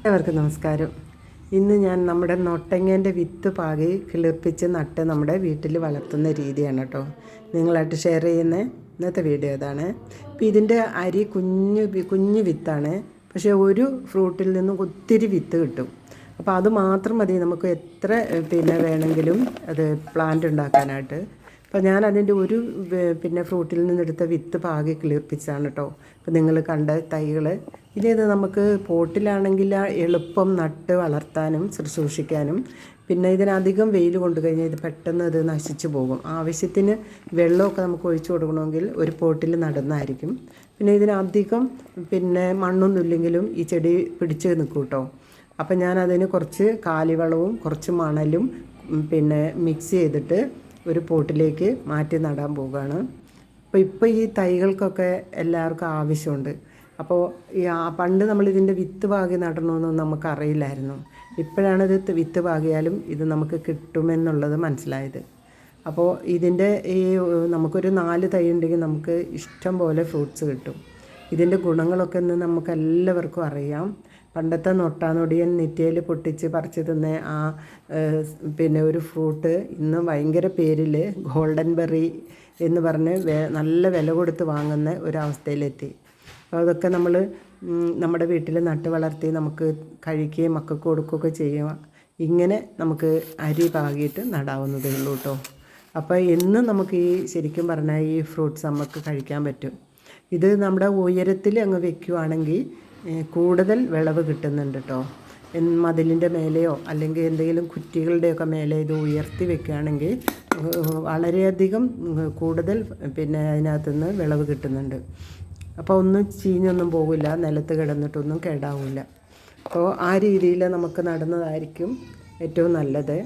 എല്ലാവർക്കും നമസ്കാരം. ഇന്ന് ഞാൻ നമ്മുടെ നൊട്ടങ്ങേന്റെ വിത്ത് പാകി കിളിർപ്പിച്ച് നട്ട് നമ്മുടെ വീട്ടിൽ വളർത്തുന്ന രീതിയാണ് കേട്ടോ നിങ്ങളായിട്ട് ഷെയർ ചെയ്യുന്ന ഇന്നത്തെ വീഡിയോ ഇതാണ്. അപ്പോൾ ഇതിന്റെ അരി കുഞ്ഞ് കുഞ്ഞു വിത്താണ്. പക്ഷേ ഒരു ഫ്രൂട്ടിൽ നിന്നും ഒത്തിരി വിത്ത് കിട്ടും. അപ്പോൾ അത് മാത്രം മതി. നമുക്ക് എത്ര പിന്നെ വേണമെങ്കിലും അത് പ്ലാന്റ് ഉണ്ടാക്കാനായിട്ട്. അപ്പോൾ ഞാൻ അതിന്റെ ഒരു പിന്നെ ഫ്രൂട്ടിൽ നിന്നെടുത്ത വിത്ത് പാകി കിളിർപ്പിച്ചാണ് കേട്ടോ അപ്പോൾ നിങ്ങൾ കണ്ട തൈകൾ ഇനി ഇത് നമുക്ക് പോട്ടിലാണെങ്കിൽ എളുപ്പം നട്ട് വളർത്താനും ശുശ്രൂഷിക്കാനും. പിന്നെ ഇതിനധികം വെയിൽ കൊണ്ടു കഴിഞ്ഞാൽ ഇത് പെട്ടെന്ന് ഇത് നശിച്ചു പോകും. ആവശ്യത്തിന് വെള്ളമൊക്കെ നമുക്ക് ഒഴിച്ചു കൊടുക്കണമെങ്കിൽ ഒരു പോട്ടിൽ നടന്നായിരിക്കും. പിന്നെ ഇതിനധികം പിന്നെ മണ്ണൊന്നും ഇല്ലെങ്കിലും ഈ ചെടി പിടിച്ച് നിൽക്കും കേട്ടോ അപ്പം ഞാൻ അതിന് കുറച്ച് കാലിവളവും കുറച്ച് മണലും പിന്നെ മിക്സ് ചെയ്തിട്ട് ഒരു പോട്ടിലേക്ക് മാറ്റി നടാൻ പോവുകയാണ്. അപ്പോൾ ഇപ്പോൾ ഈ തൈകൾക്കൊക്കെ എല്ലാവർക്കും ആവശ്യമുണ്ട്. അപ്പോൾ ഈ പണ്ട് നമ്മൾ ഇതിന്റെ വിത്ത് പാകി നടണമെന്നൊന്നും നമുക്കറിയില്ലായിരുന്നു. ഇപ്പോഴാണ് ഇത് വിത്ത് പാകിയാലും ഇത് നമുക്ക് കിട്ടുമെന്നുള്ളത് മനസ്സിലായത്. അപ്പോൾ ഇതിന്റെ ഈ നമുക്കൊരു നാല് തൈ ഉണ്ടെങ്കിൽ നമുക്ക് ഇഷ്ടം പോലെ ഫ്രൂട്ട്സ് കിട്ടും. ഇതിന്റെ ഗുണങ്ങളൊക്കെ ഇന്ന് നമുക്ക് എല്ലാവർക്കും അറിയാം. പണ്ടത്തെ നൊട്ടാനൊടിയൻ നെറ്റിയിൽ പൊട്ടിച്ച് പറിച്ച് തിന്ന ആ പിന്നെ ഒരു ഫ്രൂട്ട് ഇന്ന് ഭയങ്കര പേരിൽ ഗോൾഡൻ ബെറി എന്ന് പറഞ്ഞ് നല്ല വില കൊടുത്ത് വാങ്ങുന്ന ഒരവസ്ഥയിലെത്തി. അപ്പോൾ അതൊക്കെ നമ്മൾ നമ്മുടെ വീട്ടിൽ നട്ട് വളർത്തി നമുക്ക് കഴിക്കുകയും മക്കൾക്ക് കൊടുക്കുകയൊക്കെ ചെയ്യുക. ഇങ്ങനെ നമുക്ക് അരി പാകിയിട്ട് നടാവുന്നതേ ഉള്ളൂ കേട്ടോ. അപ്പോൾ എന്നും നമുക്ക് ഈ ശരിക്കും പറഞ്ഞാൽ ഈ ഫ്രൂട്ട്സ് നമുക്ക് കഴിക്കാൻ പറ്റും. ഇത് നമ്മുടെ ഉയരത്തിൽ അങ്ങ് വെക്കുവാണെങ്കിൽ കൂടുതൽ വിളവ് കിട്ടുന്നുണ്ട് കേട്ടോ മതിലിന്റെ മേലെയോ അല്ലെങ്കിൽ എന്തെങ്കിലും കുറ്റികളുടെയൊക്കെ മേലെ ഇത് ഉയർത്തി വെക്കുകയാണെങ്കിൽ വളരെയധികം കൂടുതൽ പിന്നെ അതിനകത്തുനിന്ന് വിളവ് കിട്ടുന്നുണ്ട്. അപ്പോൾ ഒന്നും ചീഞ്ഞൊന്നും പോകില്ല നിലത്ത് കിടന്നിട്ടൊന്നും കേടാവില്ല. അപ്പോൾ ആ രീതിയിൽ നമുക്ക് നടുന്നതായിരിക്കും ഏറ്റവും നല്ലത്.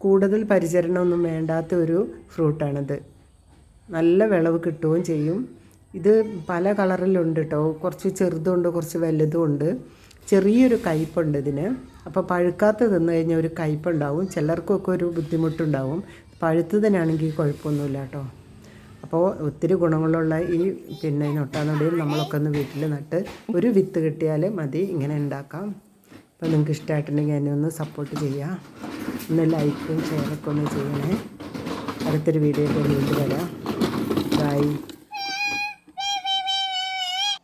കൂടുതൽ പരിചരണമൊന്നും വേണ്ടാത്ത ഒരു ഫ്രൂട്ടാണിത്. നല്ല വിളവ് കിട്ടുകയും ചെയ്യും. ഇത് പല കളറിലുണ്ട് കേട്ടോ കുറച്ച് ചെറുതുണ്ട് കുറച്ച് വലുതുമുണ്ട്. ചെറിയൊരു കയ്പുണ്ട് ഇതിന്. അപ്പോൾ പഴുക്കാത്ത തിന്നു കഴിഞ്ഞാൽ ഒരു കയ്പുണ്ടാവും. ചിലർക്കൊക്കെ ഒരു ബുദ്ധിമുട്ടുണ്ടാവും. പഴുത്തതിനാണെങ്കിൽ കുഴപ്പമൊന്നുമില്ല കേട്ടോ അപ്പോൾ ഒത്തിരി ഗുണങ്ങളുള്ള ഈ പിന്നെ നൊട്ടാനൊടിയിൽ നമ്മളൊക്കെ ഒന്ന് വീട്ടിൽ നട്ട് ഒരു വിത്ത് കിട്ടിയാൽ മതി. ഇങ്ങനെ ഉണ്ടാക്കാം. അപ്പോൾ നിങ്ങൾക്ക് ഇഷ്ടമായിട്ടുണ്ടെങ്കിൽ എന്നെ ഒന്ന് സപ്പോർട്ട് ചെയ്യുക ഒന്ന് ലൈക്കും ഷെയറൊക്കെ ഒന്ന് ചെയ്യണേ. അടുത്തൊരു വീഡിയോ വീണ്ടും വരാം. ബൈ